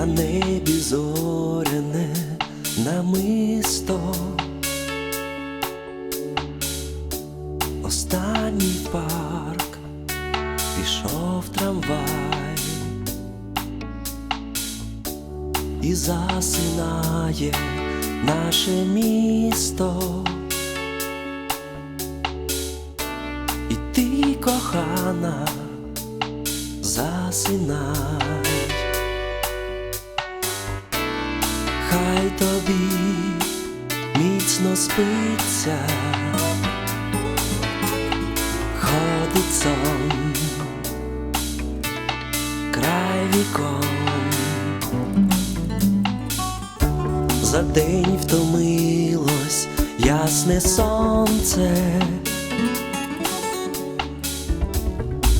на небі зоряне намисто. Останній парк пішов трамвай і засинає наше місто. І ти, кохана, засинай, хай тобі міцно спиться, ходить сон, край вікон. За день втомилось ясне сонце.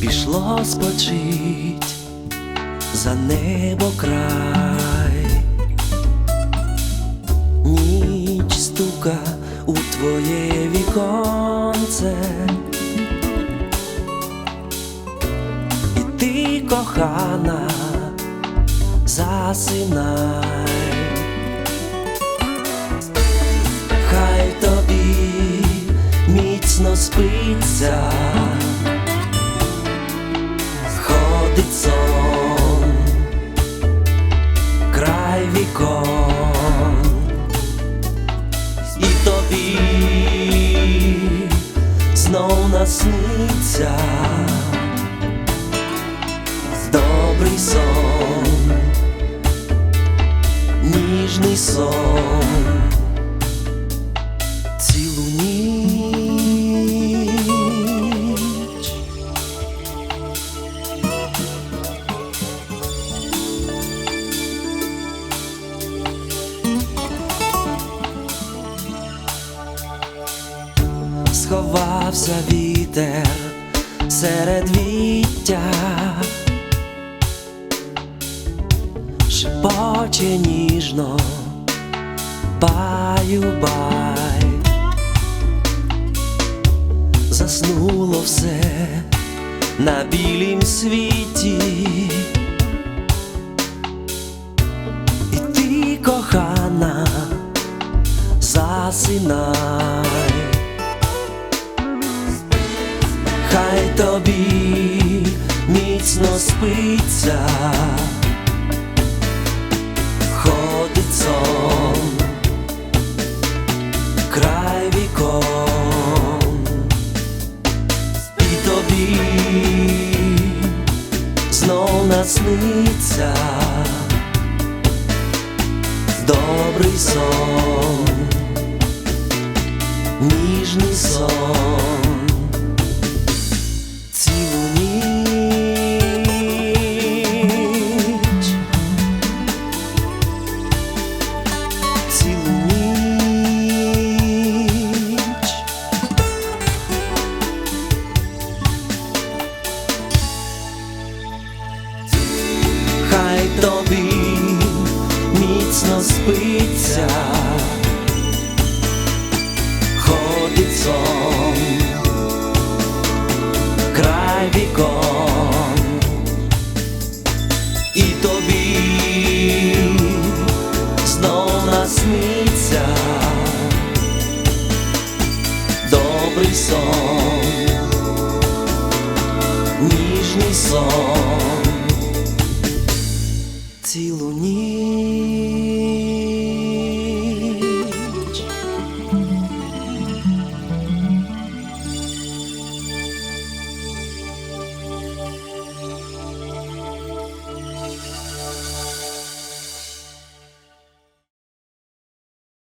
Пішло спочить за небо край, у твоє віконце, і ти, кохана, засинай, хай тобі міцно спиться. Знов насниться добрий сон, ніжний сон, сховався вітер серед віття, шепоче ніжно, баю-бай, заснуло все на білім світі, і ти, кохана, засинай. Тобі міцно спиться, ходить сон, край вікон, і тобі знов насниться добрий сон, ніжний сон серця, ходить сон, край вікон. І тобі знов насниться. Добрий сон, ніжний сон. Цілу ніч.